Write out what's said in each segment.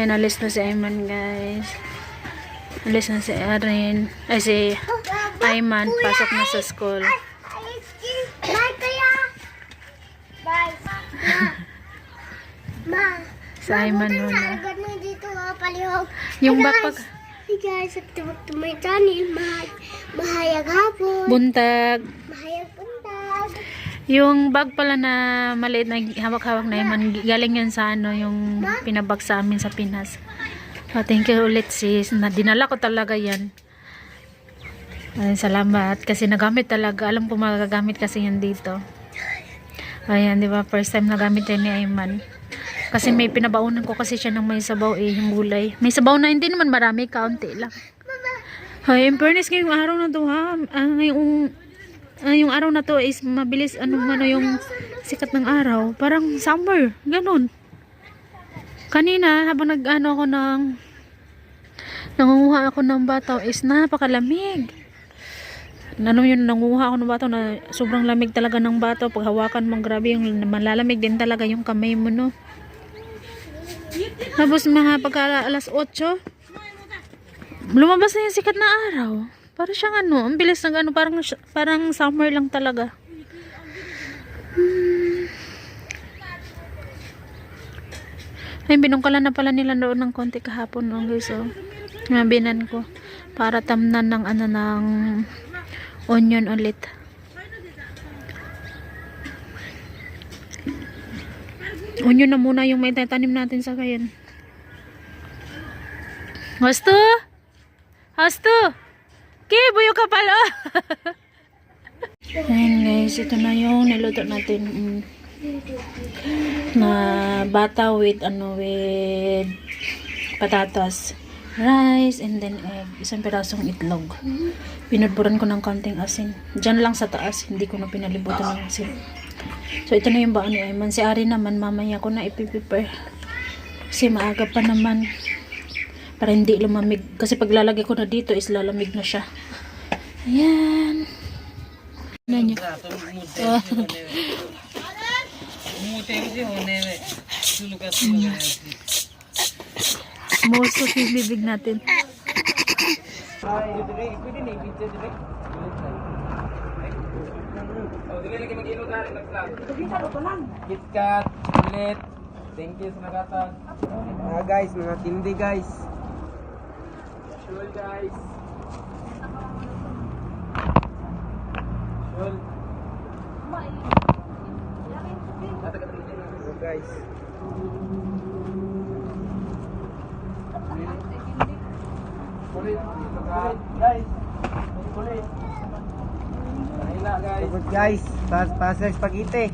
Ayun, alis na si Ayman, guys. Alis na si Erin. Ay, si Ayman. Pasok na sa school. Bye, kaya. Bye. Ma. Si Ayman muna. Yung backpack. guys. Hey guys, subscribe to my channel. Mahay, mahayag hapon. Buntag. Yung bag pala na maliit na hawak-hawak na Ayman, galing yan sa ano, yung pinabag sa amin sa Pinas. Oh, thank you ulit sis. Na, dinala ko talaga yan. Ay, salamat. Kasi nagamit talaga. Alam ko magagamit kasi yan dito. Ayan, di ba? First time nagamit yan ni Ayman. Kasi may pinabaunan ko kasi siya ng may sabaw eh, yung gulay. May sabaw na hindi naman marami, kaunti lang. Ay, in fairness ngayong araw na to ha. Ah, ngayong, ah, yung araw na to is mabilis ano ano yung sikat ng araw. Parang summer, ganun. Kanina, habang nag-ano ako ng nangunguha ako ng bataw is napakalamig. Ano yun, nanguha ako ng bataw na sobrang lamig talaga ng bataw. Pag hawakan mo, grabe yung malalamig din talaga yung kamay mo, no? Tapos mga pagka alas 8, lumabas na yung sikat na araw. Para siyang ano, ang bilis ng ano, parang, parang summer lang talaga. Ay, binungkalan na pala nila doon ng konti kahapon no, guys. So, mabinan ko. Para tamnan ng ano ng onion ulit. Onion na muna yung may tatanim natin sa kayan. Hasto? Hasto? Ki, buyo ka pala. Ayan guys, ito na yung niluto natin. Mm. Na bata with ano with patatas, rice, and then egg. Isang pirasong itlog. Pinudburan ko ng konting asin. Diyan lang sa taas, hindi ko na pinalibutan ng asin. So ito na yung baon ni Ayman. Si Ari naman, mamaya ko na ipiprepare. Kasi maaga pa naman. Para hindi lumamig. Kasi pag lalagay ko na dito is lalamig na siya. Ayan. Ano niya? Oh. Moso yung bibig natin. KitKat, chocolate. Thank you sa nagatag. Mga guys, mga kindi guys. Shul guys. Shul. So guys. Kulit. Guys. Kulit. Kanila guys. Good guys, pas pasa spaghetti.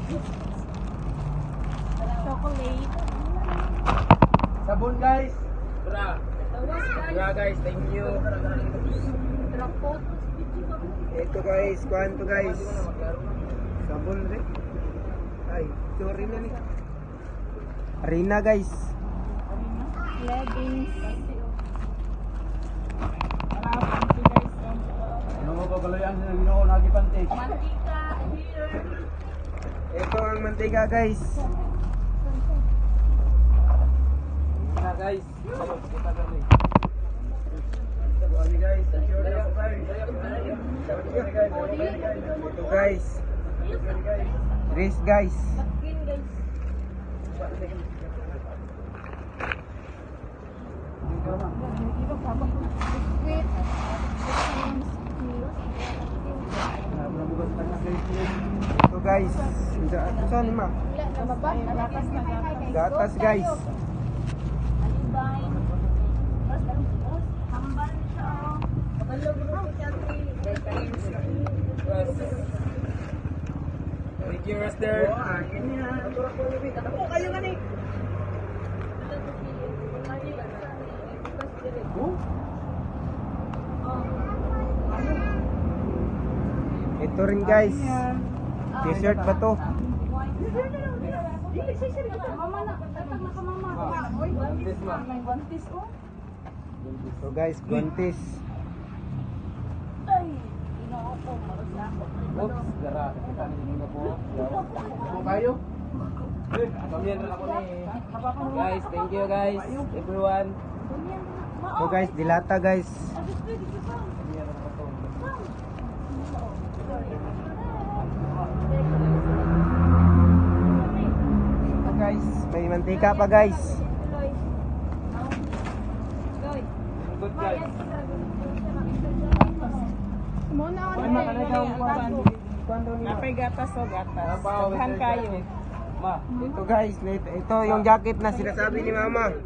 Sabon guys. Bra. Bra guys, thank you. Ito guys, kuhan to guys. Sabon rin. Ay, sorry na ni. Harina guys. Ano mo pagkalayan sa Ginoo nagipante? Ito ang mantika guys. Na guys. Kita kami. Sabon guys. Ito guys. Rice guys. Ito guys. Saan ma? Gatas guys. Thank you, Master. Ito rin guys. T-shirt ba to? Ma. So guys, guantes. Oops, gara. Kita ni Ginoo po. Ako kayo? Guys, thank you guys. Everyone. So guys, dilata guys. Ito guys, may mantika pa guys. Good guys. Napay gatas o gatas. Daghan kayo. Ma, Ito guys, ito, ito yung jacket na sinasabi ni mama.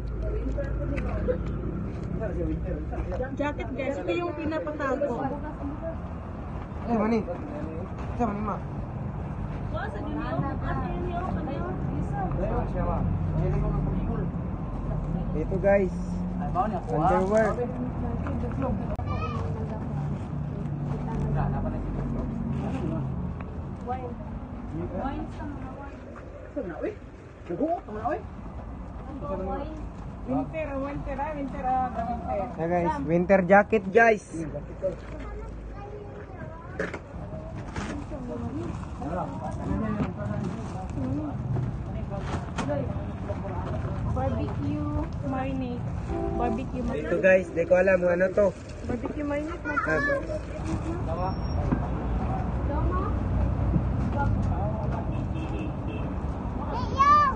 Jacket guys, ito yung pinapatago. Eh, mani. Ito mani ma. Ito guys, underwear. Winter, winter, ah, winter, ah, winter. Ito guys, winter jacket guys. Barbecue marinade. Barbecue marinade. Ito guys, di ko alam kung ano to. Barbecue marinade. ma- Ah,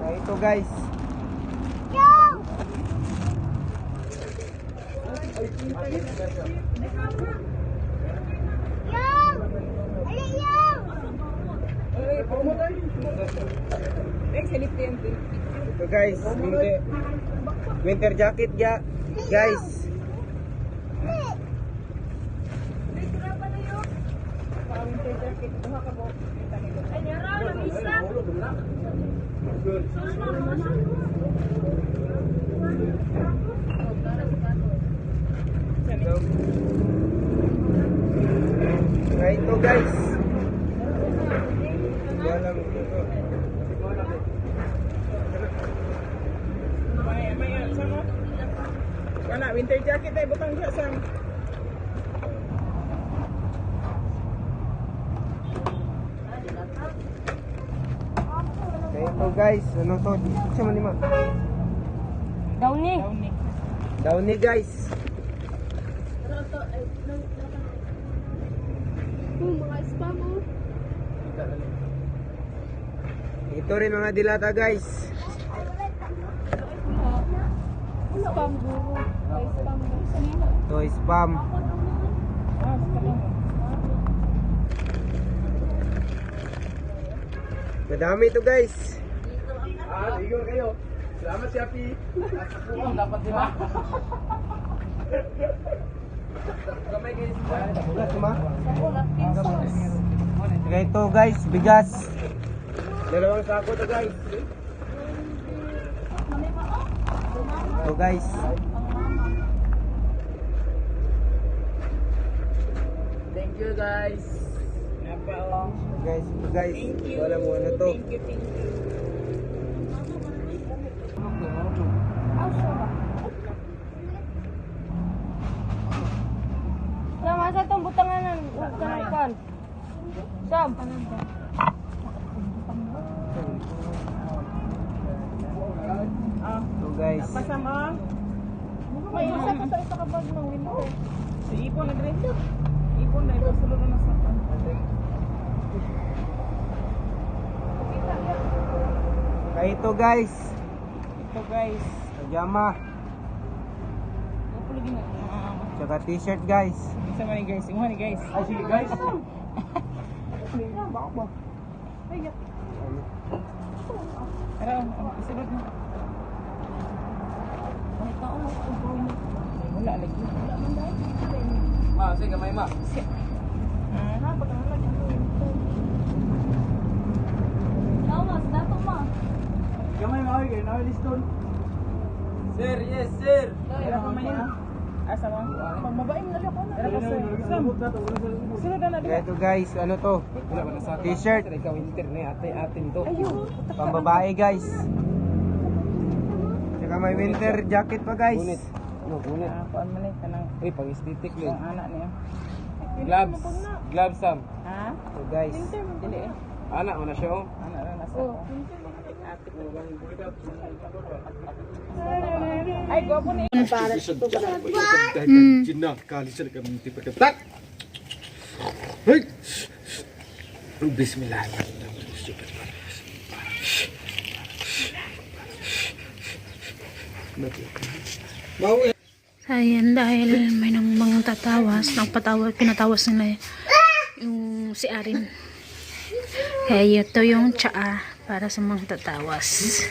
ah, ito guys. Ito guys, winter, winter jacket ya, guys. Kaya ito guys. Hindi alam kung ito. May, may, ah, sama. Wala, winter jacket ay butang siya sa Kaya ito guys, ano to? Siya man lima. Downy. Downy guys. Ito rin mga dilata guys. Ito spam. Madami ito guys. Ah, ligo kayo. Salamat si Api. Buong dapat di ba? Kamay guys. Bigas ma? Kaya ito guys, bigas. Dalawang sako to guys. Ito guys. Thank you guys. Guys, guys. Thank you. Wala mo ano to. Thank you, thank you. Butanganan, huwag ka ng kan. Sam. Ito guys. pasama. May isa ka sa isa ka bag ng winter. Si Ipon na rin. Ipon na ito. Sulod na sa pan. Kaya ito guys. Ito guys. Pajama. Ito lagi na. Tsaka t-shirt guys. Man ni guys. Ni guys. Ay, sige guys. Oh, isulod na. Wala lagi. Ma, sige kamay ma. Ah, Kamay ma, okay, na liston. Sir, yes sir. Tara pa man yan. Asa mo? Pag mabaing na ako ito guys, ano to? T-shirt. Winter. Pambabae guys. Tsaka may winter jacket pa guys. Gunit. No, gunit. Ah, kuan man eh kanang Uy, pang aesthetic ang lang. anak niya. Gloves. Gloves sam. Ha? Ito guys. Dili eh. Anak mo na siya oh. Anak na nasa ko. Ay, ni. Mm. Jinnah kali sa kami tipe tak. Hei. Bismillahirrahmanirrahim. Ayan, dahil may nang mga tatawas, nagpatawa, pinatawas nila yung si Arin. Kaya ito yung tsaa para sa mga tatawas.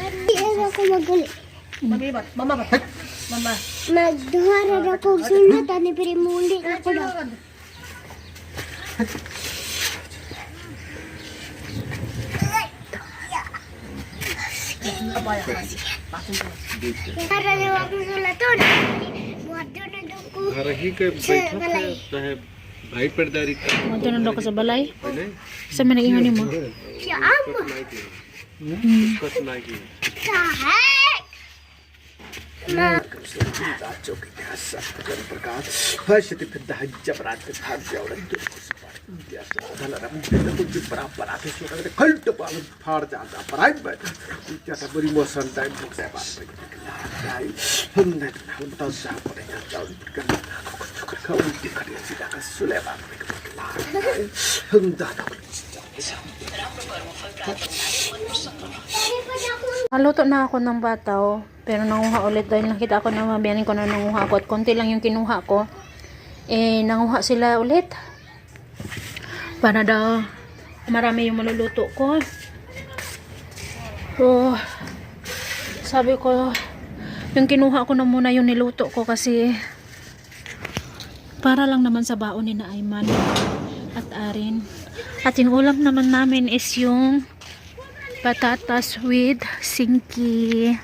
Hindi ako magali. Mabibat, mama ba? Mama. Nagduhara na kong sunat, ani pero muli ako na. Para na ako sulaton. भाई पर्दारी मदन डक से बलाई से मैंने इहो नहीं माँ क्या आप कुछ नहीं की क्या है राजों के प्रकाश हर्ष तिथ दहज अपराध के भाग्य और ba. Dai hendak hendak sa pada jauh berkan. Kau di kerja sida ka suleba. Hendak Haluto na ako ng bataw, pero nanguha ulit dahil nakita ko na mabiyanin ko na nanguha ako at konti lang yung kinuha ko. Eh, nanguha sila ulit. Para daw marami yung maluluto ko. So, sabi ko, yung kinuha ko na muna yung niluto ko kasi para lang naman sa baon ni na Ayman at Arin. At yung ulam naman namin is yung patatas with singki.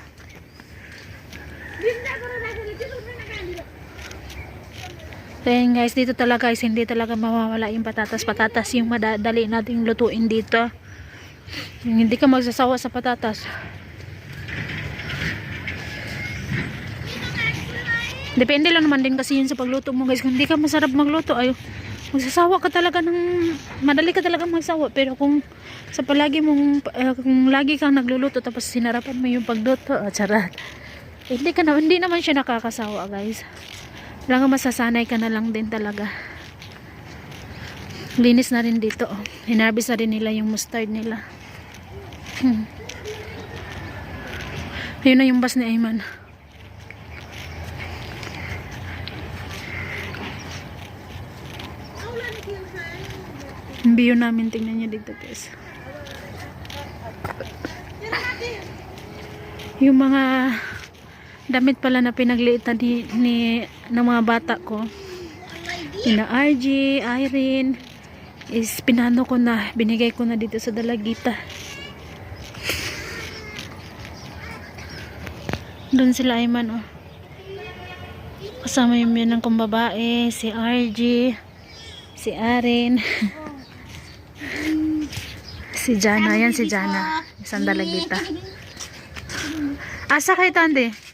Then guys, dito talaga guys, hindi talaga mawawala yung patatas. Patatas yung madadali nating lutuin dito. Hindi ka magsasawa sa patatas. Depende lang naman din kasi yun sa pagluto mo guys. Kung hindi ka masarap magluto, ay magsasawa ka talaga ng madali ka talaga magsawa. Pero kung sa palagi mong eh, kung lagi kang nagluluto tapos sinarapan mo yung pagluto, oh, charat. Hindi ka na, hindi naman siya nakakasawa guys. Lang masasanay ka na lang din talaga. Linis na rin dito. Oh. Hinarbis na rin nila yung mustard nila. Hmm. Ayun na yung bus ni Ayman. Yung view namin, tingnan nyo dito guys. Yung mga damit pala na pinagliitan ni, ni ng mga bata ko. Ina RG, Irene, is pinano ko na, binigay ko na dito sa dalagita. Doon sila Ayman oh. Kasama yung yan ng kong babae, si RG, si Arin. si Jana, yan si Jana. Isang dalagita. Asa kay Tande?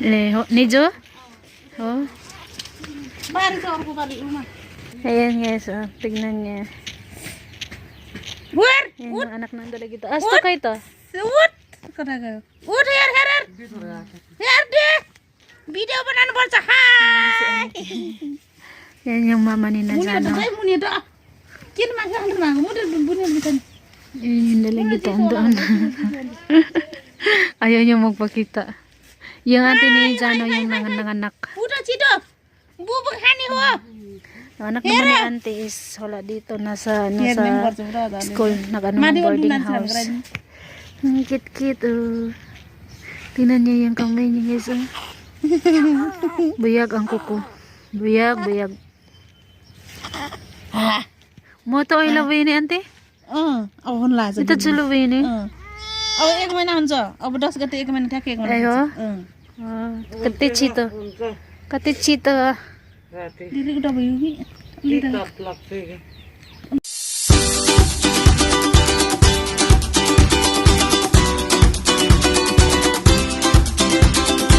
Leho. Nijo? Oh. Bari sa ako kali uma. Ayan guys, oh. Tignan niya. Where? Yan yung anak ng dalagita. Asta kay to? What? Kadaga. What here here? Here de. Video banan bolsa. Hi. Yan yung mama ni Muni ada Najano. kay muni ada. Kin magang na mudi bunyi bitan. Yan yung dalagita doon. Ayaw niya magpakita. Yung ate ni Jano yung nanganak. Udah cido. Bubuk hani ho. Ang anak naman ni auntie is wala dito. Nasa, nasa school. Nag-ano ng boarding house. Ang cute-cute. Oh. Tingnan niya yung kamay niya guys. Oh. Buyag ang kuko. Buyag, buyag. Moto ay laway ni auntie? अँ अब हुन लाग्छ chuluwi ni. अँ। अब एक महिना हुन्छ अब दस गते एक महिना ठ्याक्कै एक महिना Kati chito. Kati chito. दिदीको डब्बा